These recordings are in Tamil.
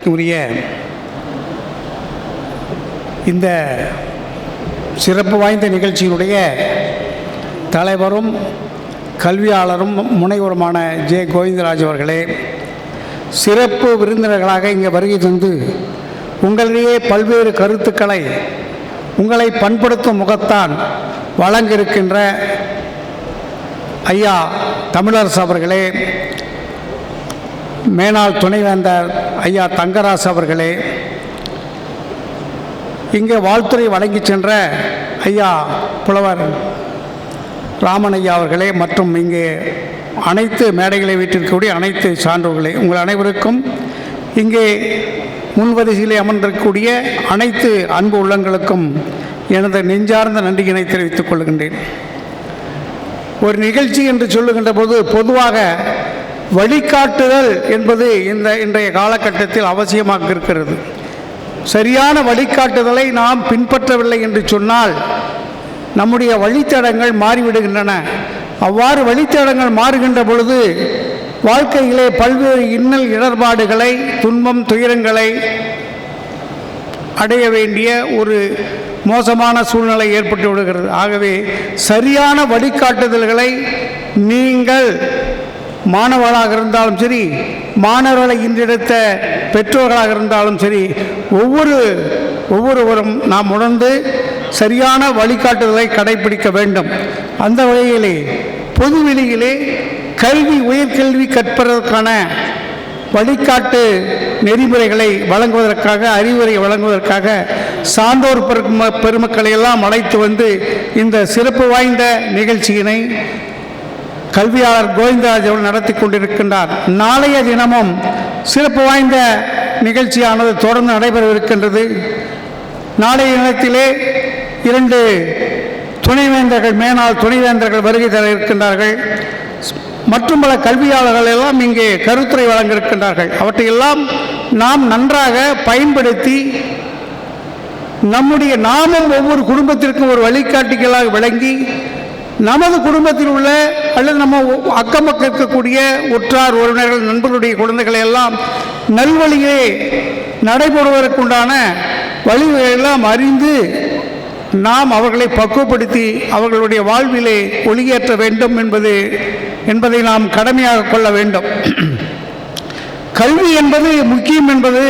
உரிய இந்த சிறப்பு வாய்ந்த நிகழ்ச்சியினுடைய தலைவரும் கல்வியாளரும் முனைவருமான ஜே. கோவிந்தராஜ் அவர்களே சிறப்பு விருந்தினர்களாக இங்கே வருகை தந்து உங்களிடையே பல்வேறு கருத்துக்களை உங்களை பண்படுத்தும் முகத்தான் வழங்கியிருக்கின்ற ஐயா தமிழரசு அவர்களே மேனாள் துணைவேந்தர் ஐயா தங்கராசு அவர்களே இங்கே வாழ்த்துறை வழங்கி சென்ற ஐயா புலவர் ராமன் ஐயா அவர்களே மற்றும் இங்கே அனைத்து மேடைகளை வீட்டிற்கக்கூடிய அனைத்து சான்றோர்களே உங்கள் அனைவருக்கும் இங்கே முன்வரிசையிலே அமர்ந்திருக்கக்கூடிய அனைத்து அன்பு உள்ளங்களுக்கும் எனது நெஞ்சார்ந்த நன்றியினை தெரிவித்துக் கொள்கின்றேன். ஒரு நிகழ்ச்சி என்று சொல்லுகின்ற போது பொதுவாக வழிகாட்டுதல் என்பது இந்த இன்றைய காலகட்டத்தில் அவசியமாக இருக்கிறது. சரியான வழிகாட்டுதலை நாம் பின்பற்றவில்லை என்று சொன்னால் நம்முடைய வழித்தடங்கள் மாறிவிடுகின்றன. அவ்வாறு வழித்தடங்கள் மாறுகின்ற பொழுது வாழ்க்கையிலே பல்வேறு இன்னல் இடர்பாடுகளை துன்பம் துயரங்களை அடைய வேண்டிய ஒரு மோசமான சூழ்நிலை ஏற்பட்டு விடுகிறது. ஆகவே சரியான வழிகாட்டுதல்களை நீங்கள் மாணவர்களாக இருந்தாலும் சரி மாணவர்களை இன்றெடுத்த பெற்றோர்களாக இருந்தாலும் சரி ஒவ்வொரு ஒவ்வொருவரும் நாம் உணர்ந்து சரியான வழிகாட்டுதலை கடைபிடிக்க வேண்டும். அந்த வகையிலே பொதுவெளியிலே கல்வி உயர்கல்வி கற்பதற்கான வழிகாட்டு நெறிமுறைகளை வழங்குவதற்காக அறிவுரை வழங்குவதற்காக சான்றோர் பெரும பெருமக்களை எல்லாம் அழைத்து வந்து இந்த சிறப்பு வாய்ந்த நிகழ்ச்சியினை கல்வியாளர் கோவிந்தராஜ் அவர்கள் நடத்தி கொண்டிருக்கின்றார். நாளைய தினமும் சிறப்பு வாய்ந்த நிகழ்ச்சியானது தொடர்ந்து நடைபெறவிருக்கின்றது. நாளைய தினத்திலே இரண்டு துணைவேந்தர்கள் மேனால் துணைவேந்தர்கள் வருகை தர இருக்கின்றார்கள். மற்றும் பல கல்வியாளர்கள் எல்லாம் இங்கே கருத்துரை வழங்க இருக்கின்றார்கள் அவற்றையெல்லாம் நாம் நன்றாக பயன்படுத்தி நம்முடைய நாமும் ஒவ்வொரு குடும்பத்திற்கும் ஒரு வழிகாட்டிகளாக விளங்கி நமது குடும்பத்தில் உள்ள அல்லது நம்ம அக்கம் பக்கம் இருக்கக்கூடிய உற்றார் உறவினர்கள் நண்பர்களுடைய குழந்தைகளை எல்லாம் நல்வழியே நடைபெறுவதற்குண்டான வழிகளை எல்லாம் அறிந்து நாம் அவர்களை பக்குவப்படுத்தி அவர்களுடைய வாழ்விலே ஒளியேற்ற வேண்டும் என்பது என்பதை நாம் கடமையாக கொள்ள வேண்டும். கல்வி என்பது முக்கியம் என்பது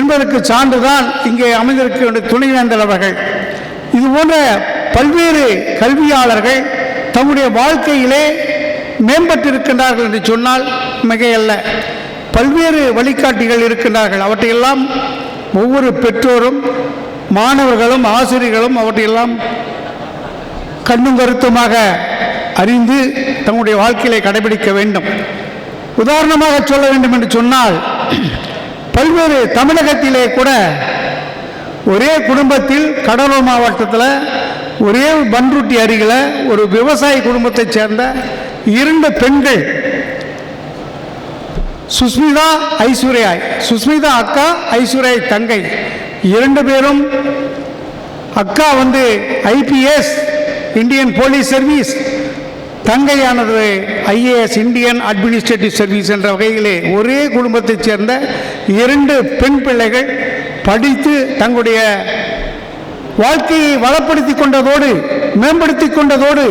என்பதற்கு சான்றுதான் இங்கே அமைந்திருக்கின்ற துணைவேந்தர் அவர்கள். இது போன்ற பல்வேறு கல்வியாளர்கள் தம்முடைய வாழ்க்கையிலே மேம்பட்டிருக்கின்றார்கள் என்று சொன்னால் மிகையல்ல. பல்வேறு வழிகாட்டிகள் இருக்கின்றார்கள். அவற்றையெல்லாம் ஒவ்வொரு பெற்றோரும் மாணவர்களும் ஆசிரியர்களும் அவற்றையெல்லாம் கண்ணும் கருத்துமாக அறிந்து தங்களுடைய வாழ்க்கையிலே கடைபிடிக்க வேண்டும். உதாரணமாக சொல்ல வேண்டும் என்று சொன்னால் பல்வேறு தமிழகத்திலே கூட ஒரே குடும்பத்தில் கடலூர் மாவட்டத்தில் ஒரே பன்ருட்டி அருகில் ஒரு விவசாய குடும்பத்தைச் சேர்ந்த இரண்டு பெண்கள். சுஸ்மிதா ஐஸ்வர்யாய் சுஸ்மிதா அக்கா ஐஸ்வர்யாய் தங்கை. இரண்டு பேரும் அக்கா வந்து ஐபிஎஸ் இந்தியன் போலீஸ் சர்வீஸ். தங்கையானது ஐஏஎஸ் இந்தியன் அட்மினிஸ்ட்ரேட்டிவ் சர்வீஸ் என்ற வகையிலே ஒரே குடும்பத்தைச் சேர்ந்த இரண்டு பெண் பிள்ளைகள் படித்து தங்களுடைய வாழ்க்கையை வளப்படுத்தி கொண்டதோடு மேம்படுத்தி கொண்டதோடு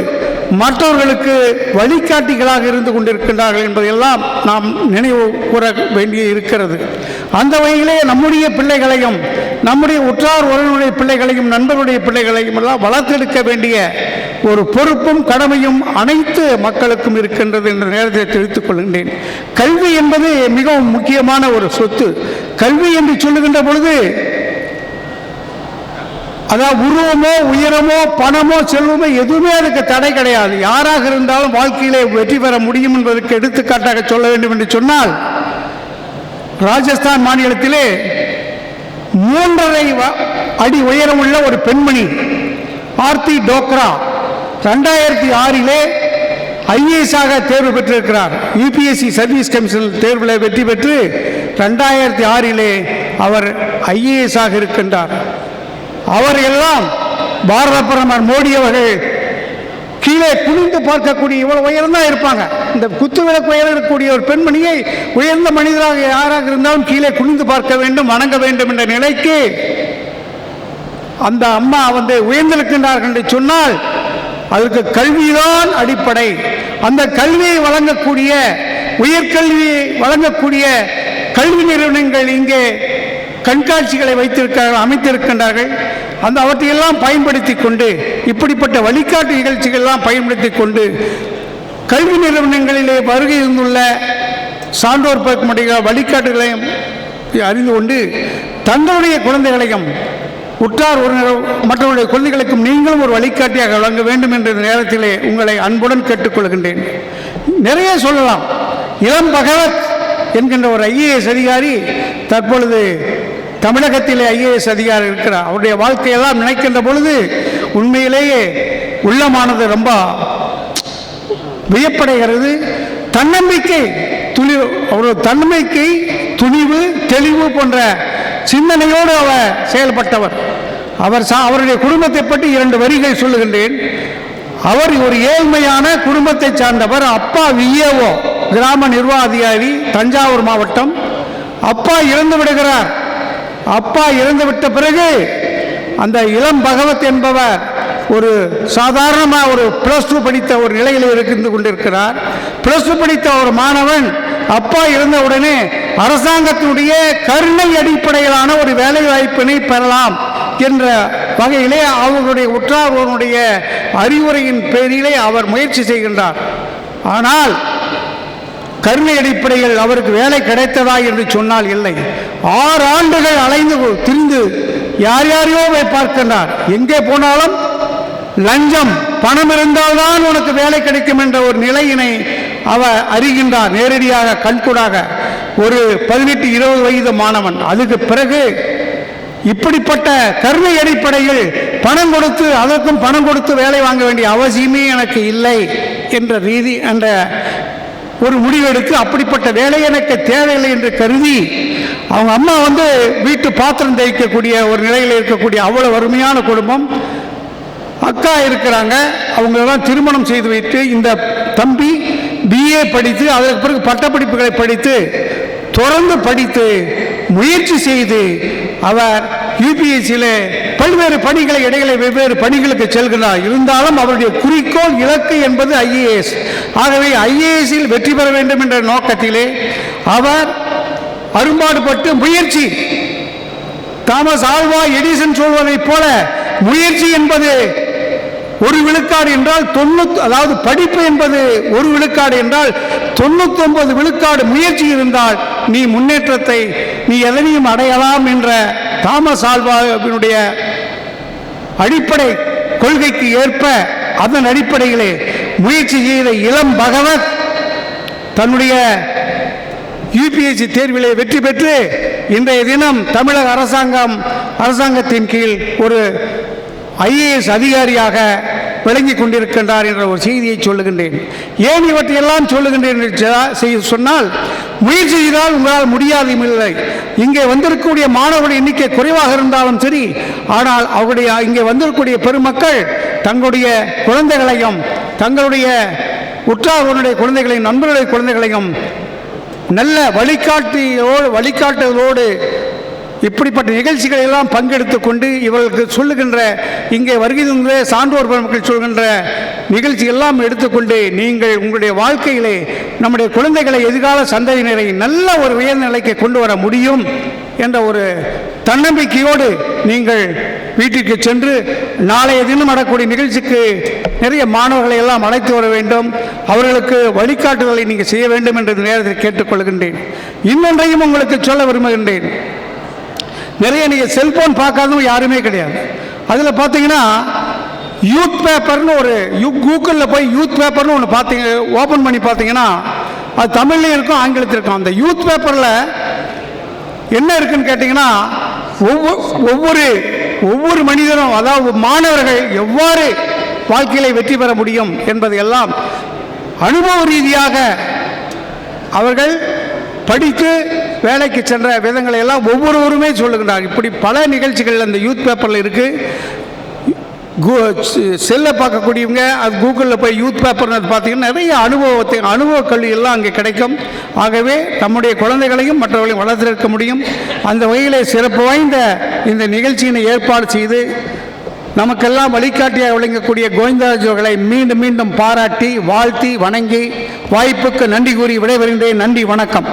மற்றவர்களுக்கு வழிகாட்டிகளாக இருந்து கொண்டிருக்கின்றார்கள் என்பதையெல்லாம் நாம் நினைவு கூற வேண்டிய இருக்கிறது. அந்த வகையிலே நம்முடைய பிள்ளைகளையும் நம்முடைய உற்றார் உறவினுடைய பிள்ளைகளையும் நண்பருடைய பிள்ளைகளையும் எல்லாம் வளர்த்தெடுக்க வேண்டிய ஒரு பொறுப்பும் கடமையும் அனைத்து மக்களுக்கும் இருக்கின்றது என்ற நேரத்தை தெரிவித்துக் கொள்கின்றேன். கல்வி என்பது மிகவும் முக்கியமான ஒரு சொத்து. கல்வி என்று சொல்லுகின்ற பொழுது அதாவது உருவமோ உயரமோ பணமோ செல்வமோ எதுவுமே அதுக்கு தடை கிடையாது. யாராக இருந்தாலும் வாழ்க்கையிலே வெற்றி பெற முடியும் என்பதற்கு எடுத்துக்காட்டாக சொல்ல வேண்டும் என்று சொன்னால் ராஜஸ்தான் மாநிலத்திலே மூன்றரை அடி உயரமுள்ள ஒரு பெண்மணி ஆர்த்தி டோக்ரா ரெண்டாயிரத்தி ஆறிலே ஐஏஎஸ் ஆக தேர்வு பெற்றிருக்கிறார். யூபிஎஸ்சி சர்வீஸ் கமிஷன் தேர்வில் வெற்றி பெற்று ரெண்டாயிரத்தி ஆறிலே அவர் ஐஏஎஸ் ஆக இருக்கின்றார். அவர் எல்லாம் பாரத பிரதமர் மோடி அவர்கள் கீழே குனிந்து பார்க்கக்கூடிய இவ்வளவு உயர்ந்தா இருப்பாங்க. இந்த குத்துவிளக்கு உயரக்கூடிய ஒரு பெண்மணியை உயர்ந்த மனிதராக யாராக இருந்தாலும் கீழே குனிந்து பார்க்க வேண்டும் வணங்க வேண்டும் என்ற நிலைக்கு அந்த அம்மா வந்து உயர்ந்திருக்கின்றார்கள் என்று சொன்னால் அதற்கு கல்விதான் அடிப்படை. அந்த கல்வியை வழங்கக்கூடிய உயர்கல்வியை வழங்கக்கூடிய கல்வி நிறுவனங்கள் இங்கே கண்காட்சிகளை வைத்திருக்கிறார்கள் அமைத்திருக்கின்றார்கள். அந்த அவற்றையெல்லாம் பயன்படுத்தி கொண்டு இப்படிப்பட்ட வழிகாட்டு நிகழ்ச்சிகள்லாம் பயன்படுத்தி கொண்டு கல்வி நிறுவனங்களிலே வருகை இருந்துள்ள சான்றோர் பெருமடைய வழிகாட்டுகளையும் அறிந்து கொண்டு தங்களுடைய குழந்தைகளையும் உற்றார் உறவினர் மற்றவருடைய குழந்தைகளுக்கும் நீங்களும் ஒரு வழிகாட்டியாக வழங்க வேண்டும் என்ற நேரத்திலே உங்களை அன்புடன் கேட்டுக்கொள்கின்றேன். நிறைய சொல்லலாம். இளம் பகவத் என்கின்ற ஒரு ஐஏஎஸ் அதிகாரி தற்பொழுது தமிழகத்திலே ஐஏஎஸ் அதிகாரி இருக்கிறார் அவருடைய வாழ்க்கையெல்லாம் நினைக்கின்ற பொழுது உண்மையிலேயே உள்ளமானது ரொம்ப வியப்படைகிறது. தன்னம்பிக்கை துணி அவரோட தன்னம்பிக்கை துணிவு தெளிவு போன்ற சிந்தனையோடு அவர் செயல்பட்டவர். அவர் சா அவருடைய குடும்பத்தை பற்றி இரண்டு வரிகள் சொல்லுகின்றேன். அவர் ஒரு ஏழ்மையான குடும்பத்தை சார்ந்தவர் அப்பா விஏஓ கிராம நிர்வாக அதிகாரி தஞ்சாவூர் மாவட்டம். அப்பா இறந்து விடுகிறார். அப்பா இறந்து விட்ட பிறகு அந்த இளம் பகவத் என்பவர் ஒரு சாதாரணமாக ஒரு ப்ளஸ் டூ படித்த ஒரு நிலையில் இருந்து கொண்டிருக்கிறார். ப்ளஸ் டூ படித்த ஒரு மாணவன் அப்பா இருந்த உடனே அரசாங்கத்தினுடைய கருணை அடிப்படையிலான ஒரு வேலை வாய்ப்பினை பெறலாம் என்ற வகையிலே அவர்களுடைய உற்றார்களுடைய அறிவுரையின் பேரிலே அவர் முயற்சி செய்கின்றார். ஆனால் கருணை அடிப்படையில் அவருக்கு வேலை கிடைத்ததா என்று சொன்னால் இல்லை. ஆறு ஆண்டுகள் அலைந்து திரிந்து யார் யாரையோ போய் பார்க்கின்றார். எங்கே போனாலும் லஞ்சம் பணம் இருந்தால்தான் உனக்கு வேலை கிடைக்கும் என்ற ஒரு நிலையினை அவர் அறிகின்றார். நேரடியாக கண்கூடாக ஒரு பதினெட்டு இருபது வயது மாணவன். அதுக்கு பிறகு இப்படிப்பட்ட கருணை அடிப்படையில் பணம் கொடுத்து அதற்கும் பணம் கொடுத்து வேலை வாங்க வேண்டிய அவசியமே எனக்கு இல்லை என்ற ரீதி என்ற ஒரு முடிவெடுத்து அப்படிப்பட்ட வேலை எனக்கு தேவையில்லை என்று கருதி அவங்க அம்மா வந்து வீட்டு பாத்திரம் தேய்க்கக்கூடிய ஒரு நிலையில் இருக்கக்கூடிய அவ்வளோ வறுமையான குடும்பம். அக்கா இருக்கிறாங்க. அவங்களெல்லாம் திருமணம் செய்து வைத்து இந்த தம்பி பிஏ படித்து அதற்கு பிறகு பட்டப்படிப்புகளை படித்து தொடர்ந்து படித்து முயற்சி செய்து அவர் யூபிஎஸ்சியில் பல்வேறு பணிகளை இடையில வெவ்வேறு பணிகளுக்கு செல்கிறார். இருந்தாலும் அவருடைய குறிக்கோள் இலக்கு என்பது ஐஏஎஸ். ஆகவே ஐஏஎஸ்சியில் வெற்றி பெற வேண்டும் என்ற நோக்கத்திலே அவர் அரும்பாடுபட்டு முயற்சி. தாமஸ் ஆல்வா எடிசன் சொல்வதைப் போல முயற்சி என்பது ஒரு விழுக்காடு என்றால் தொண்ணூத்தி அதாவது படிப்பு என்பது ஒரு விழுக்காடு என்றால் தொண்ணூத்தி ஒன்பது விழுக்காடு முயற்சி இருந்தால் நீ முன்னேற்றத்தை நீ எதனையும் அடையலாம் என்ற தாமஸ் ஆல்வாவினுடைய அடிப்படை கொள்கைக்கு ஏற்ப அதன் அடிப்படையிலே முயற்சி செய்த இளம் பகவத் தன்னுடைய யூபிஎஸ்சி தேர்விலே வெற்றி பெற்று இன்றைய தினம் தமிழக அரசாங்கம் அரசாங்கத்தின் கீழ் ஒரு ஐஏஎஸ் அதிகாரியாக விளங்கி கொண்டிருக்கின்றார் என்ற ஒரு செய்தியை சொல்லுகின்றேன். ஏன் இவற்றையெல்லாம் சொல்லுகின்றேன் என்று சொன்னால் முயற்சி செய்தால் உங்களால் முடியாதும் இல்லை இங்கே வந்திருக்கக்கூடிய மாணவர்கள் எண்ணிக்கை குறைவாக இருந்தாலும் சரி ஆனால் அவருடைய இங்கே வந்திருக்கக்கூடிய பெருமக்கள் தங்களுடைய குழந்தைகளையும் தங்களுடைய உற்றார்களுடைய குழந்தைகளையும் நண்பர்களுடைய குழந்தைகளையும் நல்ல வழிகாட்டியோடு வழிகாட்டுவதோடு இப்படிப்பட்ட நிகழ்ச்சிகளை எல்லாம் கொண்டு இவர்களுக்கு சொல்லுகின்ற இங்கே வருகின்ற சான்றோர் பெருமக்கள் சொல்கின்ற நிகழ்ச்சி எல்லாம் எடுத்துக்கொண்டு நீங்கள் உங்களுடைய வாழ்க்கையிலே நம்முடைய குழந்தைகளை எதிர்கால சந்ததியினரை நல்ல ஒரு உயர்ந்த நிலைக்கு கொண்டு வர முடியும் என்ற ஒரு தன்னம்பிக்கையோடு நீங்கள் வீட்டிற்கு சென்று நாளைய தினம் நடக்கூடிய நிகழ்ச்சிக்கு நிறைய மாணவர்களை எல்லாம் அழைத்து வர வேண்டும். அவர்களுக்கு வழிகாட்டுதலை நீங்கள் செய்ய வேண்டும் என்று நேரத்தில் கேட்டுக்கொள்கின்றேன். இன்னொன்றையும் உங்களுக்கு சொல்ல விரும்புகின்றேன். நிறைய நீங்கள் செல்போன் பார்க்காதவங்க யாருமே கிடையாது. அதில் பார்த்தீங்கன்னா யூத் பேப்பர்னு ஒரு யூ கூகுளில் போய் யூத் பேப்பர்னு ஒன்று பார்த்தீங்க ஓப்பன் பண்ணி பார்த்தீங்கன்னா அது தமிழ்லையும் இருக்கும் ஆங்கிலத்தில் இருக்கும். அந்த யூத் பேப்பரில் என்ன இருக்குன்னு கேட்டிங்கன்னா ஒவ்வொரு ஒவ்வொரு ஒவ்வொரு மனிதனும் அதாவது மாணவர்கள் எவ்வாறு வாழ்க்கையில வெற்றி பெற முடியும் என்பதையெல்லாம் அனுபவ ரீதியாக அவர்கள் படித்து வேலைக்கு சென்ற விதங்களை எல்லாம் ஒவ்வொருவருமே சொல்லுகின்றார். இப்படி பல நிகழ்ச்சிகள் அந்த யூத் பேப்பரில் இருக்குது கூ செல்லை பார்க்கக்கூடியவங்க அது கூகுளில் போய் யூத் பேப்பர்னு அது பார்த்தீங்கன்னா நிறைய அனுபவத்தை அனுபவ கல்வி எல்லாம் அங்கே கிடைக்கும். ஆகவே நம்முடைய குழந்தைகளையும் மற்றவர்களையும் வளர்த்திருக்க முடியும். அந்த வகையில் சிறப்பு வாய்ந்த இந்த நிகழ்ச்சியினை ஏற்பாடு செய்து நமக்கெல்லாம் வழிகாட்டியாக விளங்கக்கூடிய கோவிந்தராஜர்களை மீண்டும் மீண்டும் பாராட்டி வாழ்த்தி வணங்கி வாய்ப்புக்கு நன்றி கூறி விடைபெறுகின்றேன். நன்றி வணக்கம்.